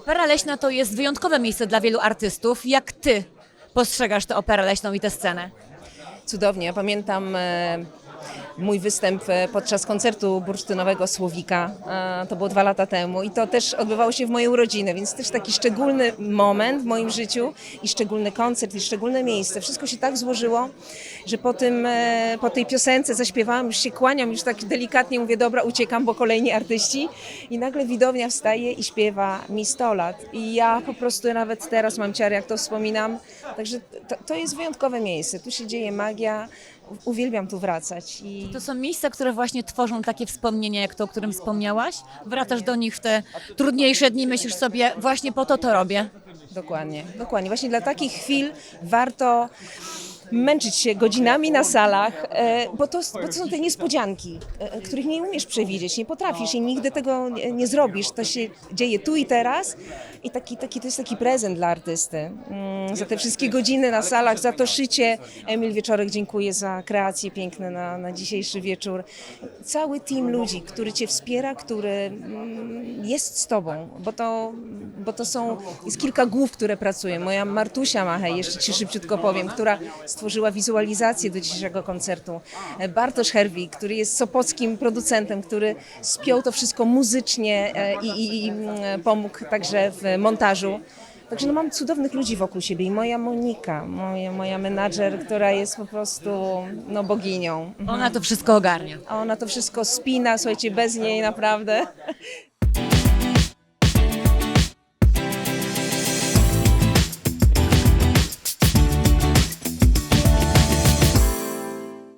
Opera Leśna to jest wyjątkowe miejsce dla wielu artystów. Jak ty postrzegasz tę operę leśną i tę scenę? Cudownie. Ja pamiętam e, mój występ e, podczas koncertu bursztynowego Słowika. E, To było dwa lata temu i to też odbywało się w mojej urodziny, więc też taki szczególny moment w moim życiu i szczególny koncert i szczególne miejsce. Wszystko się tak złożyło, że po, tym, e, po tej piosence zaśpiewałam, już się kłaniam, już tak delikatnie mówię, dobra, uciekam, bo kolejni artyści i nagle widownia wstaje i śpiewa mi 100 lat. I ja po prostu nawet teraz mam ciary, jak to wspominam. Także to, to jest wyjątkowe miejsce. Tu się dzieje magia. Uwielbiam tu wracać. I To są miejsca, które właśnie tworzą takie wspomnienia, jak to, o którym wspomniałaś. Wracasz do nich w te trudniejsze dni, myślisz sobie, właśnie po to to robię. dokładnie, dokładnie. Właśnie dla takich chwil warto męczyć się godzinami na salach, e, bo to, bo to są te niespodzianki, e, których nie umiesz przewidzieć, nie potrafisz i nigdy tego nie zrobisz. To się dzieje tu i teraz i taki, taki, to jest taki prezent dla artysty. Mm, Za te wszystkie godziny na salach, za to szycie. Emil Wieczorek dziękuję za kreacje piękne na, na dzisiejszy wieczór. Cały team ludzi, który cię wspiera, który mm, jest z tobą, bo to, bo to są, jest kilka głów, które pracują. Moja Martusia Machej, jeszcze ci szybciutko powiem, która stworzyła wizualizację do dzisiejszego koncertu. Bartosz Herwig, który jest sopockim producentem, który spiął to wszystko muzycznie e, i, i, i mm, pomógł także w montażu. Także no mam cudownych ludzi wokół siebie i moja Monika, moja, moja menadżer, która jest po prostu no, boginią. Ona to wszystko ogarnia. A ona to wszystko spina, słuchajcie, bez niej naprawdę